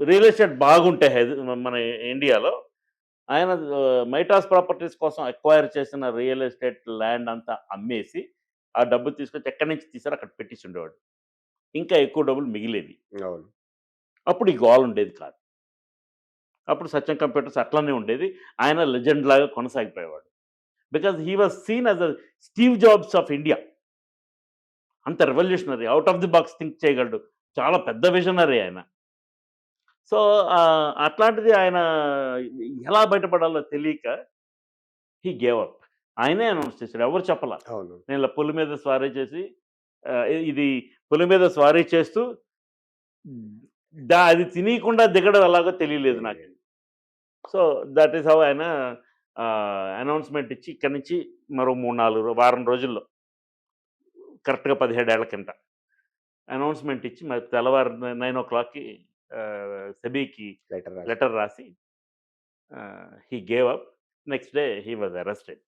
Real estate బాగుంటాయి మన ఇండియాలో ఆయన మైటాస్ ప్రాపర్టీస్ కోసం ఎక్వైర్ చేసిన రియల్ ఎస్టేట్ ల్యాండ్ అంతా అమ్మేసి ఆ డబ్బు తీసుకొచ్చి ఎక్కడి నుంచి తీసారో అక్కడ పెట్టేసి ఉండేవాడు. ఇంకా ఎక్కువ డబ్బులు మిగిలేది అవును. అప్పుడు ఈ గోల్ ఉండేది కాదు. అప్పుడు సత్యం కంప్యూటర్స్ అట్లనే ఉండేది. ఆయన లెజెండ్ లాగా కొనసాగిపోయేవాడు. Because he was seen as a Steve Jobs of India అంత revolutionary out of the box think చేయగలడు. చాలా పెద్ద విజనరీ ఆయన. సో అట్లాంటిది ఆయన ఎలా బయటపడాలో తెలియక హీ గేవ్ అప్. ఆయనే అనౌన్స్ చేశాడు. ఎవరు చెప్పలా? నేను ఇలా పులి మీద స్వారీ చేసి ఇది పులి మీద స్వారీ చేస్తూ దా అది తినకుండా దిగడం ఎలాగో తెలియలేదు నాకు. సో దట్ ఈస్ హౌ ఆయన అనౌన్స్మెంట్ ఇచ్చి ఇక్కడి నుంచి మరో మూడు నాలుగు వారం రోజుల్లో కరెక్ట్గా పదిహేడేళ్ళ కింద అనౌన్స్మెంట్ ఇచ్చి మరి తెల్లవారు నైన్ ఓ క్లాక్కి సెబీకి లెటర్ లెటర్ రాసి he gave up next day he was arrested